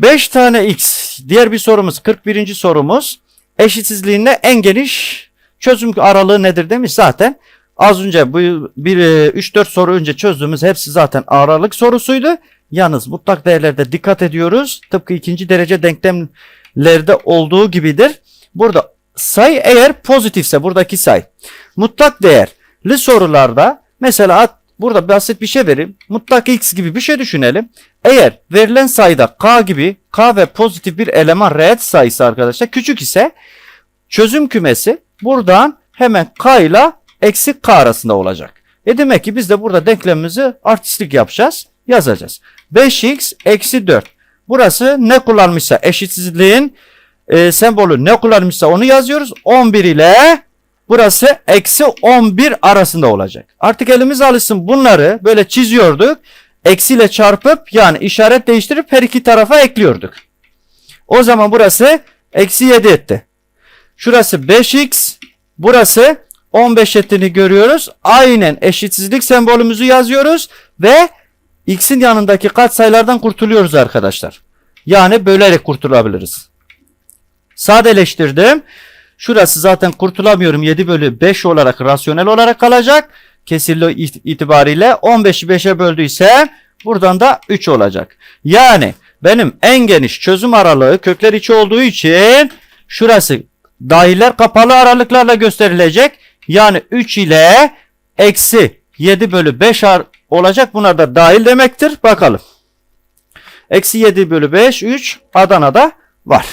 5 tane x. Diğer bir sorumuz 41. sorumuz. Eşitsizliğinde en geniş çözüm aralığı nedir demiş zaten. Az önce bu bir 3-4 soru önce çözdüğümüz hepsi zaten aralık sorusuydu. Yalnız mutlak değerlerde dikkat ediyoruz. Tıpkı ikinci derece denklemlerde olduğu gibidir. Burada sayı eğer pozitifse buradaki sayı mutlak değerli sorularda mesela burada basit bir şey vereyim. Mutlak x gibi bir şey düşünelim. Eğer verilen sayıda k gibi k ve pozitif bir eleman reel sayısı arkadaşlar küçük ise çözüm kümesi buradan hemen k ile eksi k arasında olacak. E demek ki biz de burada denklemimizi artistlik yapacağız. Yazacağız. 5x eksi 4. Burası ne kullanmışsa eşitsizliğin e, sembolü ne kullanmışsa onu yazıyoruz. 11 ile burası eksi 11 arasında olacak. Artık elimiz alışsın bunları böyle çiziyorduk. Eksiyle çarpıp yani işaret değiştirip her iki tarafa ekliyorduk. O zaman burası eksi 7 etti. Şurası 5x burası 15 ettiğini görüyoruz. Aynen eşitsizlik sembolümüzü yazıyoruz ve x'in yanındaki katsayılardan kurtuluyoruz arkadaşlar. Yani bölerek kurtulabiliriz. Sadeleştirdim. Şurası zaten kurtulamıyorum. 7 bölü 5 olarak rasyonel olarak kalacak. Kesirli it- itibariyle 15'i 5'e böldüyse buradan da 3 olacak. Yani benim en geniş çözüm aralığı kökler içi olduğu için şurası dahiller kapalı aralıklarla gösterilecek. Yani 3 ile eksi 7 bölü 5 ar- olacak. Bunlar da dahil demektir. Bakalım. Eksi 7 bölü 5 3 Adana'da var.